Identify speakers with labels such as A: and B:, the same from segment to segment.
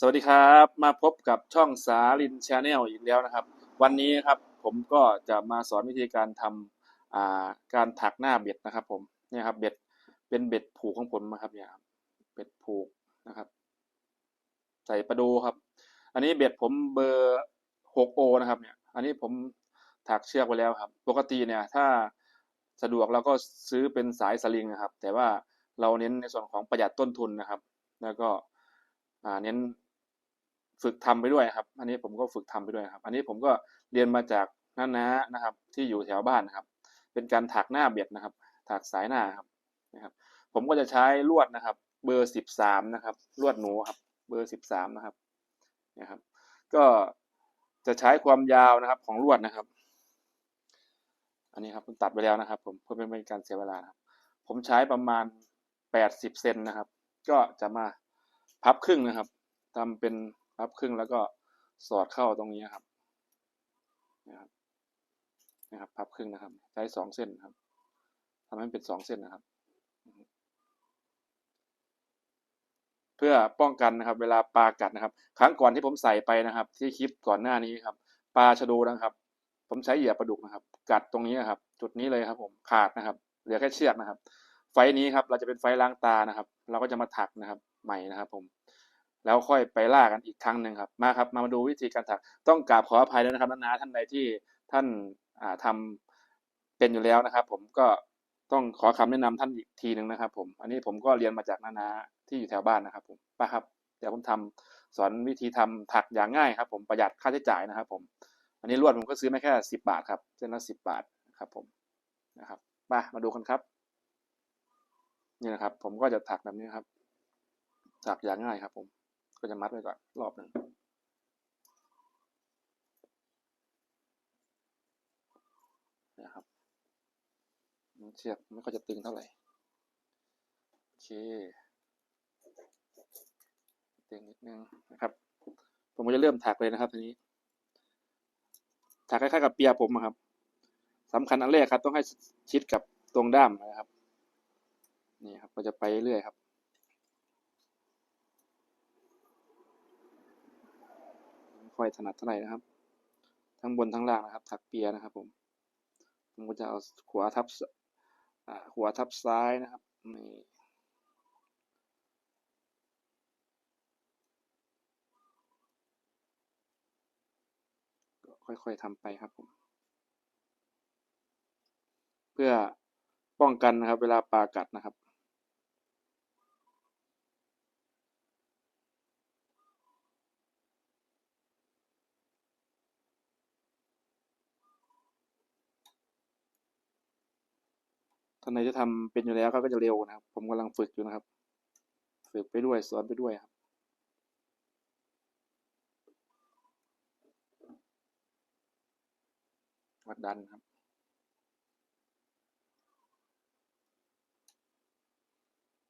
A: สวัสดีครับมาพบกับช่องสาลินชาแนลอีกแล้วนะครับ วันนี้ครับผมก็จะมาสอนวิธีการทำาการถักหน้าเบ็ดนะครับ ผมเนี่ยครับเบ็ดเป็นเบ็ดผูกของผมนะครับเนี่ยเบ็ดผูกนะครับ ใส่ประดูครับ อันนี้เบ็ดผมเบอร์หกโอนะครับเนี่ยอันนี้ผมถักเชือกไว้แล้วครับ ปกติเนี่ยถ้าสะดวกเราก็ซื้อเป็นสายสลิงนะครับ แต่ว่าเราเน้นในส่วนของประหยัดต้นทุนนะครับ แล้วก็เน้น ฝึกทำไปด้วยครับ อันนี้ผมก็ฝึกทำไปด้วยครับ อันนี้ผมก็เรียนมาจากน้าน้านะครับ ที่อยู่แถวบ้านนะครับ เป็นการถักหน้าเบ็ดนะครับ ถักสายหน้าครับนะครับ ผมก็จะใช้ลวดนะครับ เบอร์สิบสามนะครับ ลวดหนูครับ เบอร์สิบสามนะครับนะครับ ก็จะใช้ความยาวนะครับของลวดนะครับ อันนี้ครับผมตัดไปแล้วนะครับ ผมเพื่อไม่เป็นการเสียเวลาครับ ผมใช้ประมาณแปดสิบเซนนะครับ ก็จะมาพับครึ่งนะครับทำเป็น พับครึ่งแล้วก็สอดเข้าตรงนี้ครับนะครับนะครับพับครึ่งนะครับ ใช้สองเส้นครับทำให้เป็นสองเส้นนะครับ เพื่อป้องกันนะครับ เวลาปลากัดนะครับ ครั้งก่อนที่ผมใส่ไปนะครับ ที่คลิปก่อนหน้านี้ครับปลาชะโดนะครับ ผมใช้เหยื่อปลาดุกนะครับ กัดตรงนี้นะครับ จุดนี้เลยครับ ผมขาดนะครับ เหลือแค่เชือกนะครับ ไฟนี้ครับ เราจะเป็นไฟล์ล้างตานะครับ เราก็จะมาถักนะครับ ใหม่นะครับ ผม แล้วค่อยไปล่ากันอีกครั้งหนึ่งครับมาครับมามาดูวิธีการถักต้องกราบขออภัยด้วยนะครับนาๆท่านใดที่ท่านาทำเป็นอยู่แล้วนะครับ ผมก็ต้องขอคำแนะนำท่านอีกทีหนึ่งนะครับ ผม อันนี้ผมก็เรียนมาจากนาๆที่อยู่แถวบ้านนะครับ ผมป้าครับเดี๋ยวผมทำสอนวิธีทำถักอย่างง่ายครับ ผมประหยัดค่าใช้จ่ายนะครับ ผม อันนี้ลวดผมก็ซื้อไมาแค่สิบบาทครับเส้นละสิบบาทครับ ผมนะครับมามาดูกันครับ นี่นะครับ ผมก็จะถักแบบนี้ครับถักอย่างง่ายครับ ผม ก็จะมัดไว้ก่อนรอบหนึ่งนะครับเชือกไม่ค่อยจะตึงเท่าไหร่โอเคตึงนิดนึงนะครับ ผมก็จะเริ่มถักเลยนะครับทีนี้ถักคล้ายๆกับเปียผมอะครับสำคัญอันแรกครับ ต้องให้ชิดกับตรงด้ามนะครับ นี่ครับก็จะไปเรื่อยครับ ไม่ ค่อยถนัดเท่าไหร่นะครับ ทั้งบนทั้งล่างนะครับ ถักเปียนะครับผม ผมก็จะเอาขวาทับซอ่าขวาทับซ้ายนะครับนี่ก็ค่อยๆทำไปครับผม เพื่อป้องกันนะครับ เวลาปลากัดนะครับ ท่านไหนจะทำเป็นอยู่แล้วก็จะเร็วนะครับ ผมกำลังฝึกอยู่นะครับ ฝึกไปด้วยสอนไปด้วยครับวัดดันครับ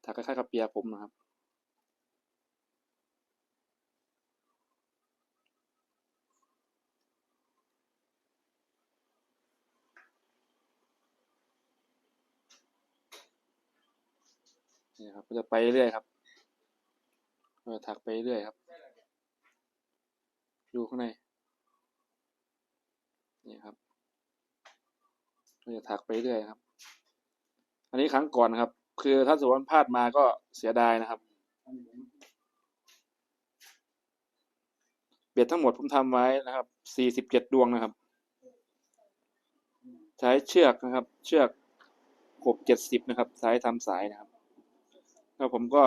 A: ถ้าคล้ายๆกับเปียผมนะครับ นี่ครับก็จะไปเรื่อยครับก็จะถักไปเรื่อยครับ ดูข้างใน นี่ครับก็จะถักไปเรื่อยครับ อันนี้ครั้งก่อนครับ คือถ้าสมมติพลาดมาก็เสียดายนะครับ เบ็ดทั้งหมดผมทำไว้นะครับ สี่สิบเจ็ดดวงนะครับ ใช้เชือกนะครับ เชือกหกเจ็ดสิบนะครับ สายทำสายนะครับ แล้วผมก็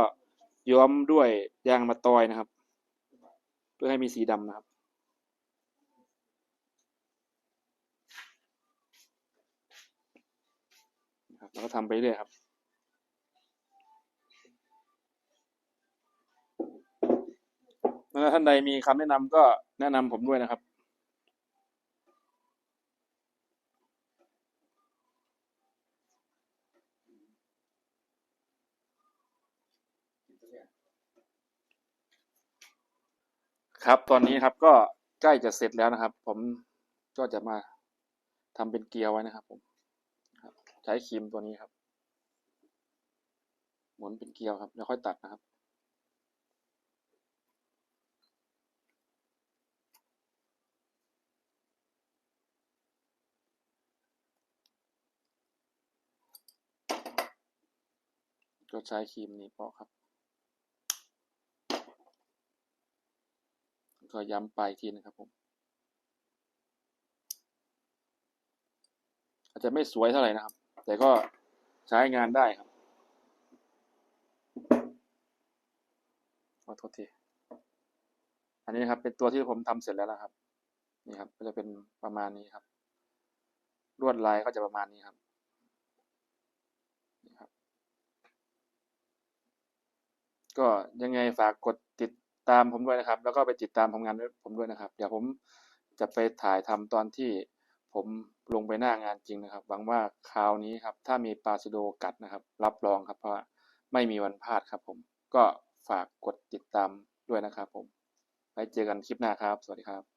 A: ย้อมด้วยยางมะตอยนะครับ เพื่อให้มีสีดำนะครับ แล้วก็ทำไปเรื่อยครับถ้าท่านใดมีคำแนะนำก็แนะนำผมด้วยนะครับ ครับตอนนี้ครับก็ใกล้จะเสร็จแล้วนะครับ ผมก็จะมาทำเป็นเกียร์ไว้นะครับ ผมใช้ครีมตัวนี้ครับ หมุนเป็นเกียวครับแล้วค่อยตัดนะครับก็ใช้ครีมนี้พอครับ ก็ย้ำไปอีกทีนะครับผม อาจจะไม่สวยเท่าไหร่นะครับ แต่ก็ใช้งานได้ครับขอโทษที อันนี้นะครับ เป็นตัวที่ผมทำเสร็จแล้วนะครับ นี่ครับ ก็จะเป็นประมาณนี้ครับ ลวดลายก็จะประมาณนี้ครับนี่ครับก็ยังไงฝากกดติด ตามผมด้วยนะครับ แล้วก็ไปติดตามผลงานด้วยผมด้วยนะครับ เดี๋ยวผมจะไปถ่ายทำตอนที่ผมลงไปหน้างานจริงนะครับหวังว่าคราวนี้ครับ ถ้ามีปลาสโดกัดนะครับ รับรองครับเพราะไม่มีวันพลาดครับ ผมก็ฝากกดติดตามด้วยนะครับ ผมไว้เจอกันคลิปหน้าครับ สวัสดีครับ